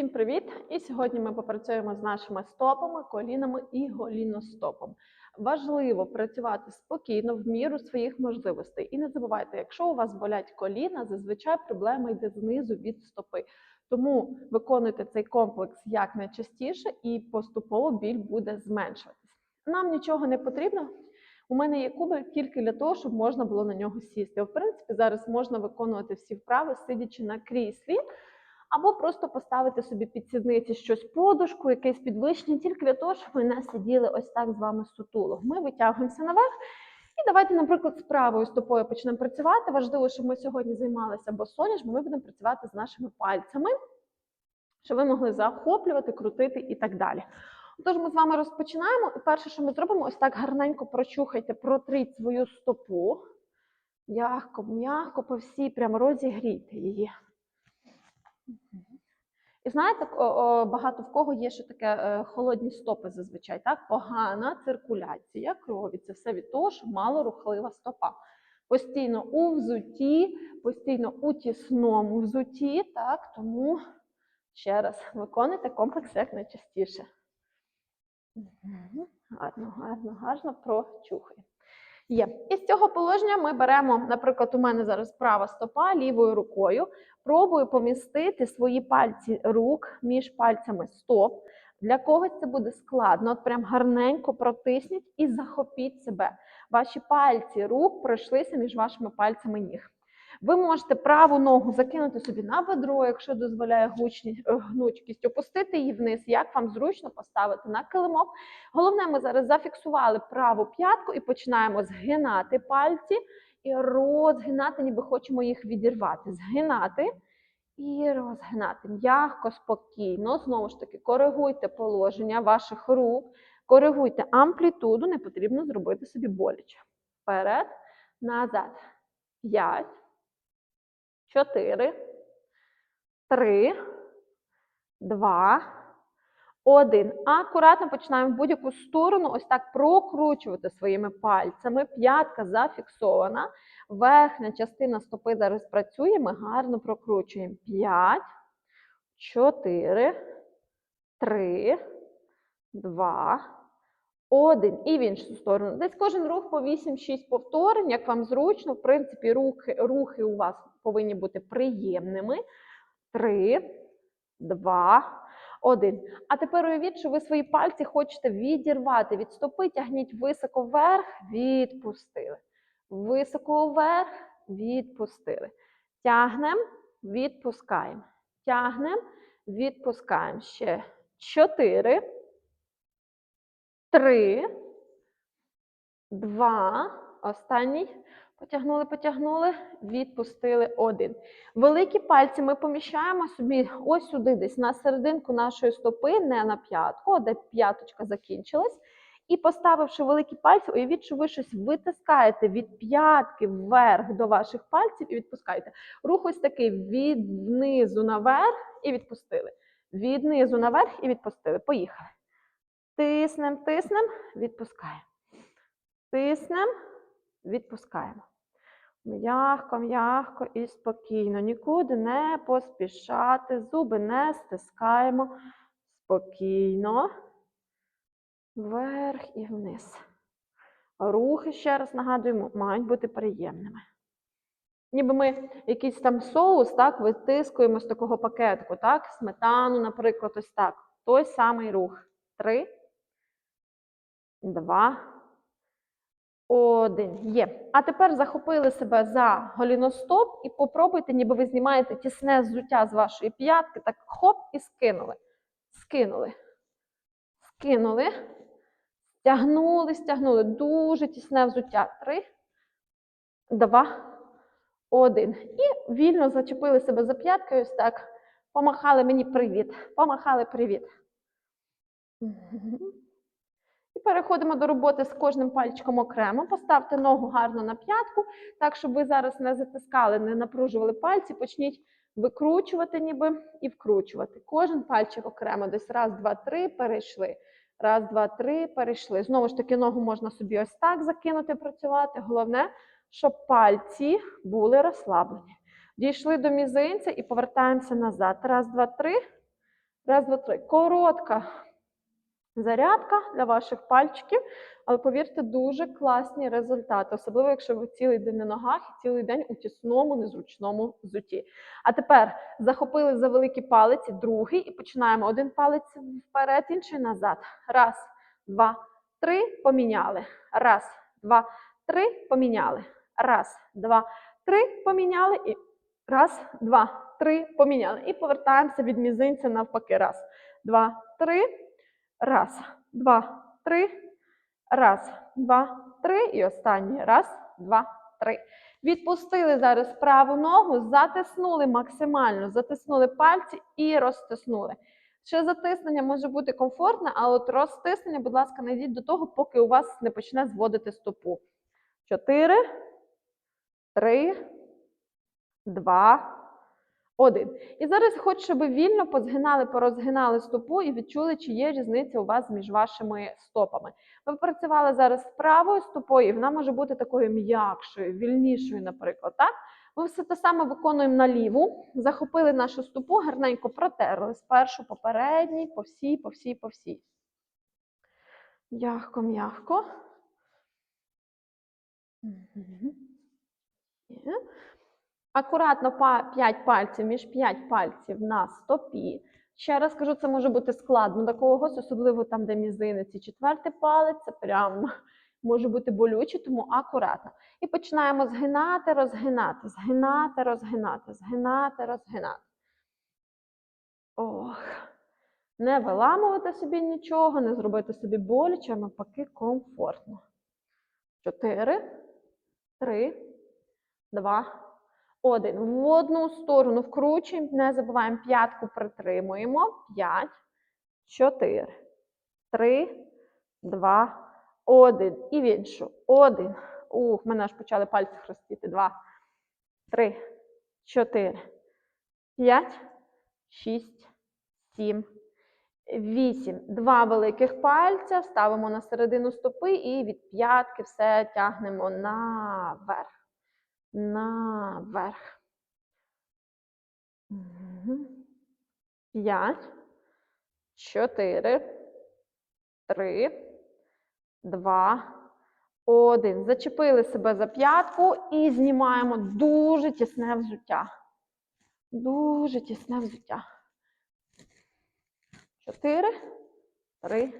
Всім привіт! І сьогодні ми попрацюємо з нашими стопами, колінами і голіностопом. Важливо працювати спокійно в міру своїх можливостей. І не забувайте, якщо у вас болять коліна, зазвичай проблема йде знизу від стопи. Тому виконуйте цей комплекс якнайчастіше і поступово біль буде зменшуватись. Нам нічого не потрібно. У мене є кубик тільки для того, щоб можна було на нього сісти. В принципі, зараз можна виконувати всі вправи, сидячи на кріслі. Або просто поставити собі під сідниці щось подушку, якесь підвищення, тільки для того, щоб ми не сиділи ось так з вами сутуло. Ми витягуємося наверх. І давайте, наприклад, з правою стопою почнемо працювати. Важливо, щоб ми сьогодні займалися босоніж, бо ми будемо працювати з нашими пальцями, щоб ви могли захоплювати, крутити і так далі. Тож ми з вами розпочинаємо. І перше, що ми зробимо, ось так гарненько прочухайте, протріть свою стопу. М'ягко, м'ягко по всій, прямо розігрійте її. І знаєте, багато в кого є ще таке е, холодні стопи зазвичай, так? Погана циркуляція крові. Це все від того, що мало рухлива стопа. Постійно у взутті, постійно у тісному взутті, так? Тому ще раз виконуйте комплекс як найчастіше. Гарно, гарно, гарно прочухай. Є. І з цього положення ми беремо, наприклад, у мене зараз права стопа лівою рукою. Пробую помістити свої пальці рук між пальцями стоп. Для когось це буде складно. От прям гарненько протисніть і захопіть себе. Ваші пальці рук пройшлися між вашими пальцями ніг. Ви можете праву ногу закинути собі на бедро, якщо дозволяє гучність, е, гнучкість, опустити її вниз, як вам зручно поставити на килимок. Головне, ми зараз зафіксували праву п'ятку і починаємо згинати пальці і розгинати, ніби хочемо їх відірвати. Згинати і розгинати. М'ягко, спокійно. Знову ж таки, коригуйте положення ваших рук, коригуйте амплітуду, не потрібно зробити собі боляче. Вперед, назад. П'ять, чотири, три, два. Один. Акуратно починаємо в будь-яку сторону, ось так прокручувати своїми пальцями. П'ятка зафіксована. Верхня частина стопи зараз працює. Ми гарно прокручуємо. П'ять, чотири, три, два, один. І в іншу сторону. Десь кожен рух по 8-6 повторень, як вам зручно. В принципі, рухи, рухи у вас повинні бути приємними. Три, два. Один. А тепер уявіть, що ви свої пальці хочете відірвати від стопи, тягніть високо вверх, відпустили. Високо вверх, відпустили. Тягнемо, відпускаємо. Тягнемо, відпускаємо. Ще чотири, три, два. Останній. Потягнули, потягнули, відпустили один. Великі пальці ми поміщаємо собі ось сюди, десь на серединку нашої стопи, не на п'ятку, де п'яточка закінчилась. І поставивши великі пальці, уявіть, що ви щось витискаєте від п'ятки вверх до ваших пальців і відпускаєте. Рух ось такий від низу наверх і відпустили. Від низу наверх і відпустили. Поїхали. Тиснем, тиснем, відпускаємо. Тиснем, відпускаємо. М'ягко, м'ягко і спокійно. Нікуди не поспішати, зуби не стискаємо. Спокійно. Вверх і вниз. Рухи, ще раз нагадуємо, мають бути приємними. Ніби ми якийсь там соус так, витискуємо з такого пакетку, так? Сметану, наприклад, ось так. Той самий рух. Три, два, один. Є. А тепер захопили себе за голіностоп і попробуйте, ніби ви знімаєте тісне взуття з вашої п'ятки, так хоп і скинули. Скинули. Скинули. Стягнули, стягнули. Дуже тісне взуття. Три, два, один. І вільно зачепили себе за п'яткою. Ось так. Помахали мені привіт. Помахали привіт. І переходимо до роботи з кожним пальчиком окремо. Поставте ногу гарно на п'ятку, так, щоб ви зараз не затискали, не напружували пальці. Почніть викручувати ніби і вкручувати. Кожен пальчик окремо. Десь раз, два, три, перейшли. Раз, два, три, перейшли. Знову ж таки, ногу можна собі ось так закинути, працювати. Головне, щоб пальці були розслаблені. Дійшли до мізинця і повертаємося назад. Раз, два, три. Раз, два, три. Коротка зарядка для ваших пальчиків, але повірте, дуже класні результати, особливо якщо ви цілий день на ногах і цілий день у тісному, незручному взутті. А тепер захопили за великі палиці, другий, і починаємо один палець вперед, інший назад. Раз, два, три, поміняли. Раз, два, три, поміняли. Раз, два, три, поміняли. І раз, два, три, поміняли. І повертаємося від мізинця навпаки. Раз, два, три. Раз, два, три. Раз, два, три. І останній. Раз, два, три. Відпустили зараз праву ногу, затиснули максимально, затиснули пальці і розтиснули. Ще затиснення може бути комфортне, а от розтиснення, будь ласка, найдіть до того, поки у вас не почне зводити стопу. Чотири, три, два, один. І зараз хочу, щоб ви вільно позгинали, порозгинали стопу і відчули, чи є різниця у вас між вашими стопами. Ви працювали зараз правою стопою, і вона може бути такою м'якшою, вільнішою, наприклад. Так? Ми все те саме виконуємо на ліву, захопили нашу стопу, гарненько протерли спершу попередній, по всій, по всій, по всій. М'ягко, м'ягко. Мгм. Акуратно 5 пальців між 5 пальців на стопі. Ще раз кажу, це може бути складно до когось, особливо там, де мізинець і четвертий палець, це прям може бути болюче, тому акуратно. І починаємо згинати, розгинати, згинати, розгинати, згинати, розгинати. Ох. Не виламувати собі нічого, не зробити собі боляче, а навпаки, комфортно. Чотири, три, два, один. В одну сторону вкручуємо, не забуваємо п'ятку притримуємо. П'ять, чотири, три, два, один. І в іншу. Один. Ух, мене аж почали пальці хрустіти. Два, три, чотири, п'ять, шість, сім, вісім. Два великих пальця ставимо на середину стопи і від п'ятки все тягнемо наверх наверх. П'ять, чотири, три, два, один. Зачепили себе за п'ятку і знімаємо дуже тісне взуття. Дуже тісне взуття. Чотири, три,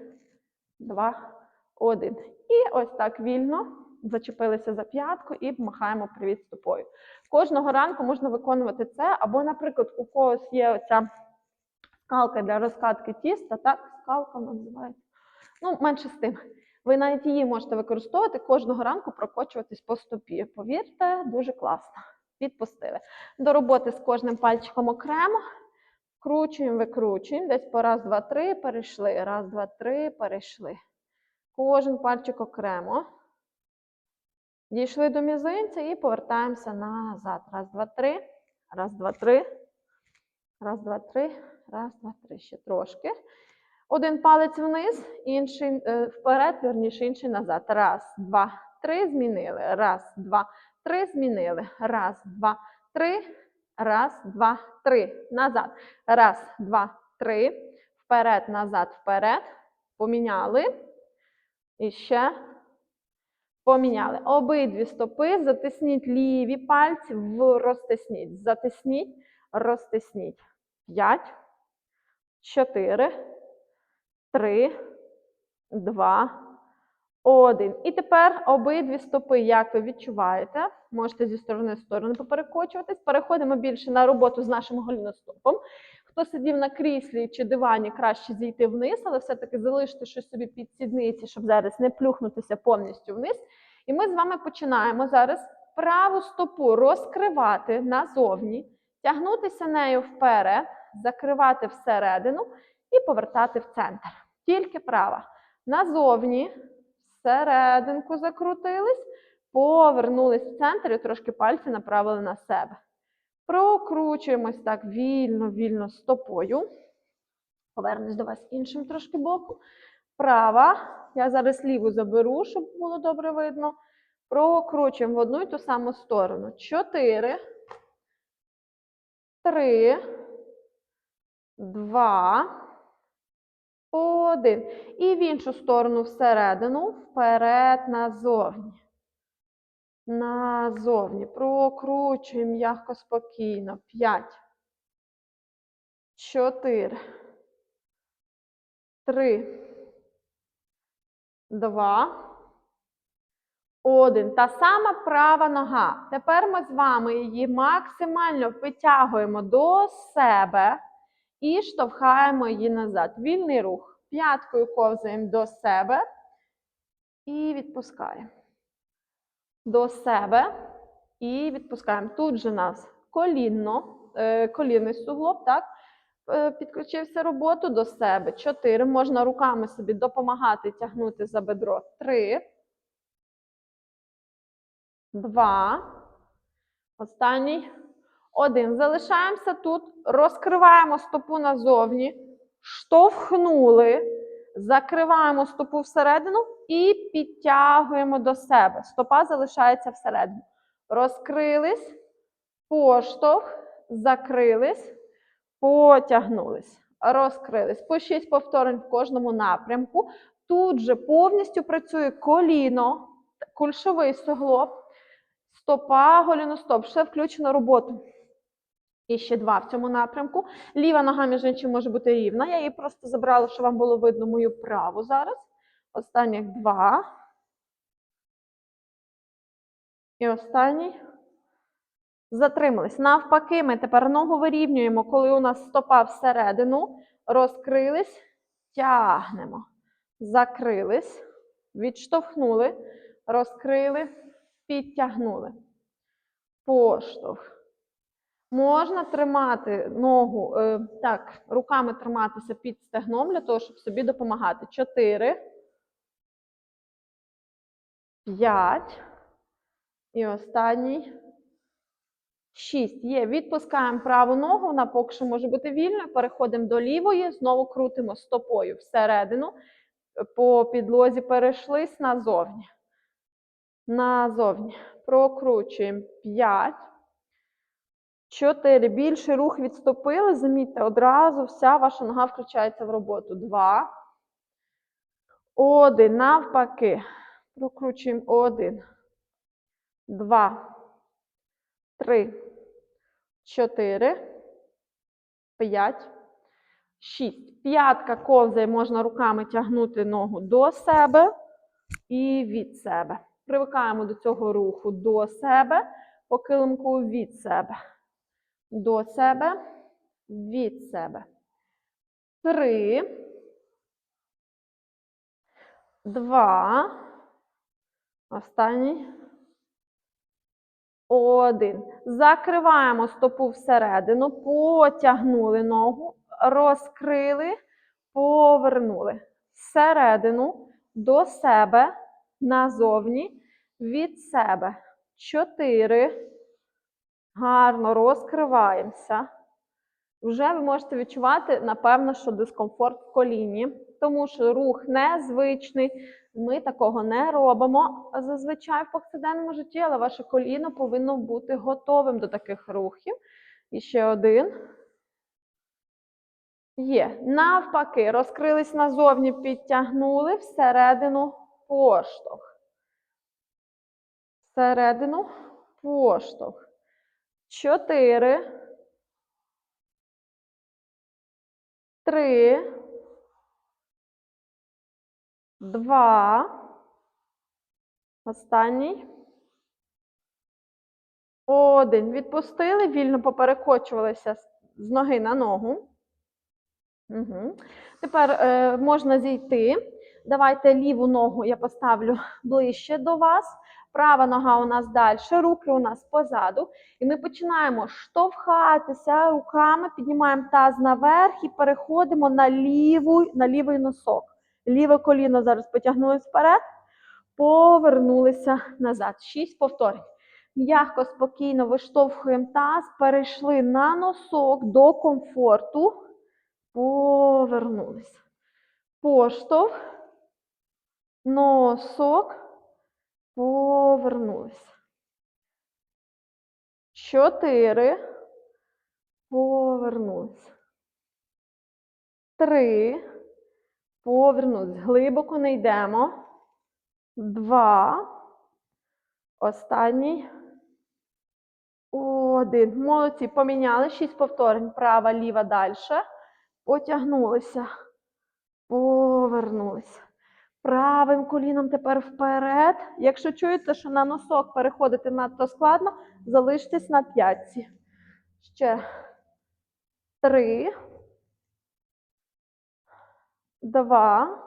два, один. І ось так вільно зачепилися за п'ятку і махаємо привіт стопою. Кожного ранку можна виконувати це, або, наприклад, у когось є оця скалка для розкатки тіста, так, скалка називається. Ну, менше з тим. Ви навіть її можете використовувати кожного ранку прокочуватись по стопі. Повірте, дуже класно. Відпустили. До роботи з кожним пальчиком окремо. Вкручуємо, викручуємо. Десь по раз, два, три, перейшли. Раз, два, три, перейшли. Кожен пальчик окремо. Дійшли до мізинця і повертаємося назад. Раз, два, три. Раз, два, три. Раз, два, три. Раз, два, три. Ще трошки. Один палець вниз, інший е, вперед, верніше, інший назад. Раз, два, три. Змінили. Раз, два, три. Змінили. Раз, два, три. Раз, два, три. Назад. Раз, два, три. Вперед, назад, вперед. Поміняли. І ще. Поміняли. Обидві стопи. Затисніть ліві пальці, в розтисніть. Затисніть, розтисніть. П'ять, чотири, три, два, один. І тепер обидві стопи, як ви відчуваєте, можете зі сторони в сторону поперекочуватись. Переходимо більше на роботу з нашим голіностопом. Хто сидів на кріслі чи дивані, краще зійти вниз, але все-таки залишити щось собі під сідниці, щоб зараз не плюхнутися повністю вниз. І ми з вами починаємо зараз праву стопу розкривати назовні, тягнутися нею вперед, закривати всередину і повертати в центр. Тільки права. Назовні, всерединку закрутились, повернулись в центр і трошки пальці направили на себе. Прокручуємось так вільно, вільно стопою. Повернусь до вас іншим трошки боком. Права. Я зараз ліву заберу, щоб було добре видно. Прокручуємо в одну і ту саму сторону. Чотири. Три. два, один. І в іншу сторону всередину, вперед, назовні. Назовні. Прокручуємо м'яко, спокійно. П'ять. Чотири. Три. Два. Один. Та сама права нога. Тепер ми з вами її максимально витягуємо до себе і штовхаємо її назад. Вільний рух. П'яткою ковзаємо до себе і відпускаємо. До себе і відпускаємо. Тут же у нас колінно, е, колінний суглоб, так? Е, Підключився роботу до себе. Чотири. Можна руками собі допомагати тягнути за бедро. Три. Два. Останній. Один. Залишаємося тут. Розкриваємо стопу назовні. Штовхнули. Закриваємо стопу всередину і підтягуємо до себе. Стопа залишається всередину. Розкрились. Поштовх. Закрились. Потягнулись. Розкрились. По 6 повторень в кожному напрямку. Тут же повністю працює коліно, кульшовий суглоб. Стопа, голіностоп, ще включено роботу. І ще два в цьому напрямку. Ліва нога, між іншим, може бути рівна. Я її просто забрала, щоб вам було видно мою праву зараз. Останніх два. І останній. Затримались. Навпаки, ми тепер ногу вирівнюємо, коли у нас стопа всередину. Розкрились, тягнемо. Закрились, відштовхнули, розкрили, підтягнули. Поштовх. Можна тримати ногу, е, так, руками триматися під стегном для того, щоб собі допомагати. Чотири. П'ять. І останній. Шість. Є. Відпускаємо праву ногу, вона поки що може бути вільною. Переходимо до лівої, знову крутимо стопою всередину. По підлозі перейшлись назовні. Назовні. Прокручуємо. П'ять. Чотири. Більший рух відступили. Замітьте, одразу вся ваша нога включається в роботу. Два. Один. Навпаки. Прокручуємо. Один. Два. Три. Чотири. П'ять. Шість. П'ятка ковзає, можна руками тягнути ногу до себе і від себе. Привикаємо до цього руху до себе, по килимку від себе. До себе, від себе. Три. Два. Останній. Один. Закриваємо стопу всередину, потягнули ногу, розкрили, повернули. Всередину, до себе, назовні, від себе. Чотири. Гарно розкриваємося. Вже ви можете відчувати, напевно, що дискомфорт в коліні, тому що рух незвичний. Ми такого не робимо зазвичай в повсякденному житті, але ваше коліно повинно бути готовим до таких рухів. І ще один. Є. Навпаки, розкрились назовні, підтягнули всередину поштовх. Всередину поштовх. Чотири. Три. Два. Останній. Один. Відпустили, вільно поперекочувалися з- ноги на ногу. Угу. Тепер е, можна зійти. Давайте ліву ногу я поставлю ближче до вас. Права нога у нас далі, руки у нас позаду. І ми починаємо штовхатися руками, піднімаємо таз наверх і переходимо на, ліву, на лівий носок. Ліве коліно зараз потягнулись вперед, повернулися назад. Шість повторень. М'яко, спокійно виштовхуємо таз, перейшли на носок до комфорту, повернулись. Поштовх, носок, повернулись. Чотири, повернулись. Три. Повернулись. Глибоко не йдемо. Два. Останній. Один. Молодці. Поміняли. Шість повторень. Права, ліва, далі. Потягнулися. Повернулися. Правим коліном тепер вперед. Якщо чуєте, що на носок переходити надто складно, залиштесь на п'ятці. Ще три. Два.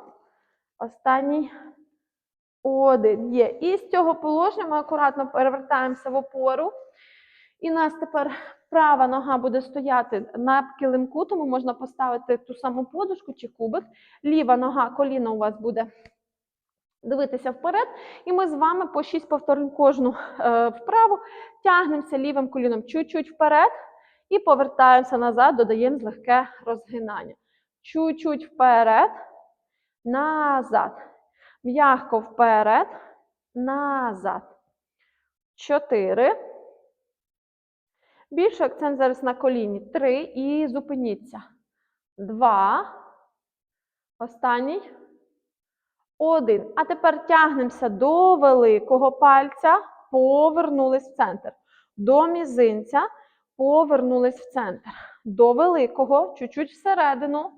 Останній. Один. Є. І з цього положення ми акуратно перевертаємося в опору. І нас тепер права нога буде стояти на килимку, тому можна поставити ту саму подушку чи кубик. Ліва нога, коліно у вас буде дивитися вперед. І ми з вами по 6 повторень кожну е, вправу тягнемося лівим коліном чуть-чуть вперед і повертаємося назад, додаємо злегке розгинання. Чуть-чуть вперед, назад. М'ягко вперед, назад. Чотири. Більше акцент зараз на коліні. Три. І зупиніться. Два. Останній. Один. А тепер тягнемося до великого пальця, повернулись в центр. До мізинця, повернулись в центр. До великого, чуть-чуть всередину,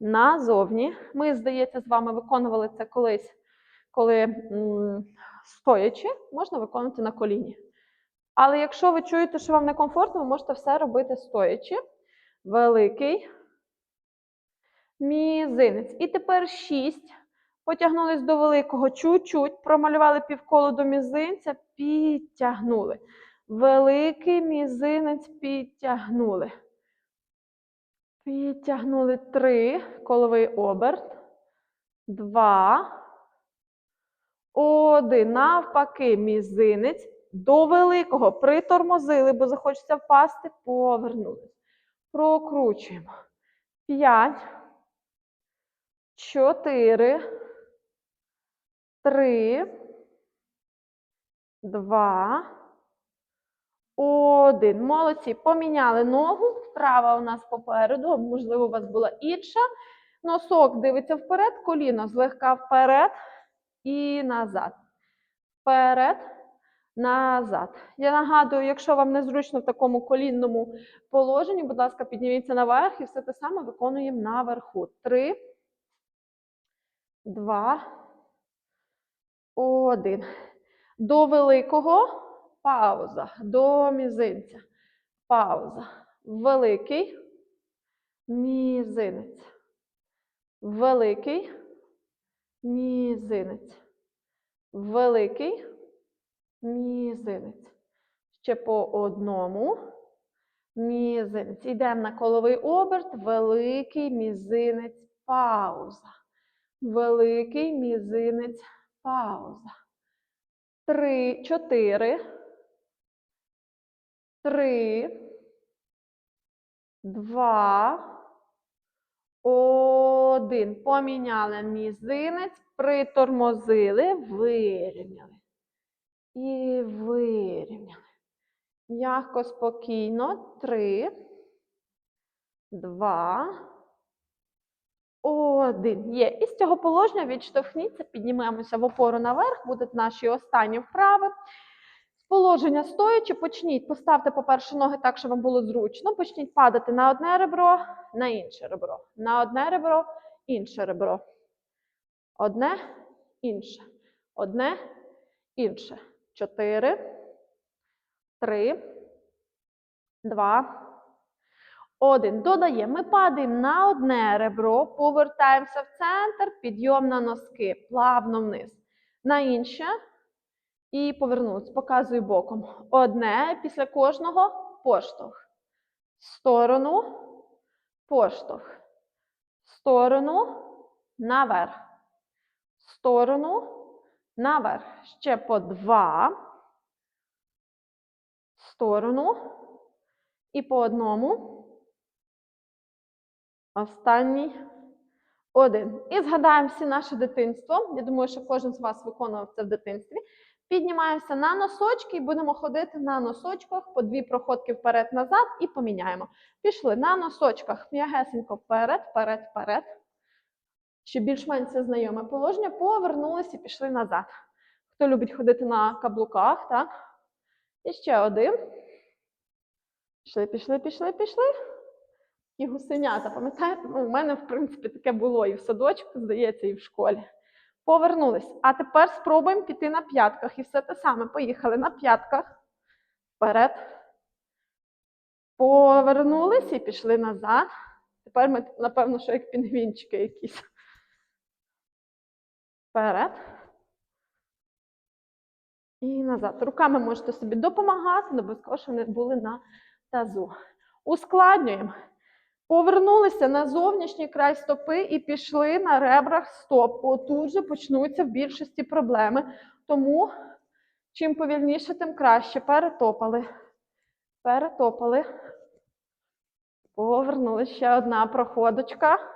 назовні. Ми, здається, з вами виконували це колись, коли м, стоячи, можна виконувати на коліні. Але якщо ви чуєте, що вам некомфортно, ви можете все робити стоячи. Великий мізинець. І тепер шість. Потягнулись до великого чуть-чуть, промалювали півколо до мізинця, підтягнули. Великий мізинець підтягнули. Підтягнули три, коловий оберт. Два. Один. Навпаки, мізинець. До великого притормозили, бо захочеться впасти, повернулись. Прокручуємо. П'ять. Чотири. Три. Два. Один. Молодці. Поміняли ногу. Права у нас попереду, можливо, у вас була інша. Носок дивиться вперед, коліно злегка вперед і назад. Вперед, назад. Я нагадую, якщо вам незручно в такому колінному положенні, будь ласка, підніміться наверх і все те саме виконуємо наверху. Три, два, один. До великого пауза. До мізинця. Пауза. Великий мізинець. Великий мізинець. Великий мізинець. Ще по одному. Мізинець. Йдемо на коловий оберт. Великий мізинець. Пауза. Великий мізинець. Пауза. Три, чотири. Три. Два. Один. Поміняли мізинець, притормозили, вирівняли. І вирівняли. М'яко, спокійно. Три. Два. Один. Є. І з цього положення відштовхніться, піднімемося в опору наверх, будуть наші останні вправи. З положення стоячи, почніть, поставте, по-перше, ноги так, щоб вам було зручно. Почніть падати на одне ребро, на інше ребро. На одне ребро, інше ребро. Одне, інше. Одне, інше. Чотири. Три. Два. Один. Додаємо. Ми падаємо на одне ребро, повертаємося в центр, підйом на носки, плавно вниз. На інше. І повернулись. Показую боком. Одне після кожного поштовх. Сторону, поштовх. Сторону, наверх. Сторону, наверх. Ще по два. Сторону. І по одному. Останній. Один. І згадаємо всі наше дитинство. Я думаю, що кожен з вас виконував це в дитинстві. Піднімаємося на носочки і будемо ходити на носочках по дві проходки вперед-назад і поміняємо. Пішли на носочках, м'ягесенько вперед, вперед, вперед. Ще більш-менш це знайоме положення. Повернулися і пішли назад. Хто любить ходити на каблуках, так? І ще один. Пішли, пішли, пішли, пішли. І гусенята, пам'ятаєте? Ну, у мене, в принципі, таке було і в садочку, здається, і в школі. Повернулись. А тепер спробуємо піти на п'ятках. І все те саме. Поїхали на п'ятках. Вперед. Повернулись і пішли назад. Тепер ми, напевно, що як пінгвінчики якісь. Вперед. І назад. Руками можете собі допомагати, але обов'язково, щоб вони були на тазу. Ускладнюємо. Повернулися на зовнішній край стопи і пішли на ребрах стоп. Отут же почнуться в більшості проблеми. Тому чим повільніше, тим краще. Перетопали. Перетопали. Повернули ще одна проходочка.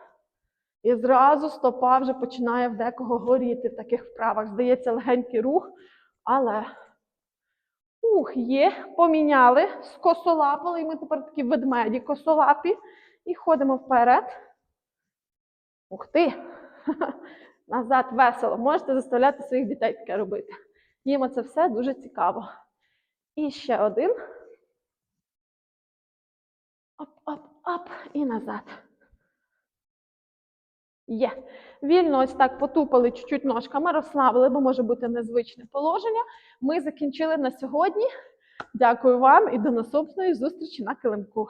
І зразу стопа вже починає в декого горіти в таких вправах. Здається, легенький рух, але ух, є, поміняли, скосолапили, і ми тепер такі ведмеді косолапі. І ходимо вперед. Ух ти! Назад весело. Можете заставляти своїх дітей таке робити. Їм це все дуже цікаво. І ще один. Оп, оп, оп, і назад. Є. Вільно ось так потупали чуть-чуть ножками, розслабили, бо може бути незвичне положення. Ми закінчили на сьогодні. Дякую вам і до наступної зустрічі на килимку.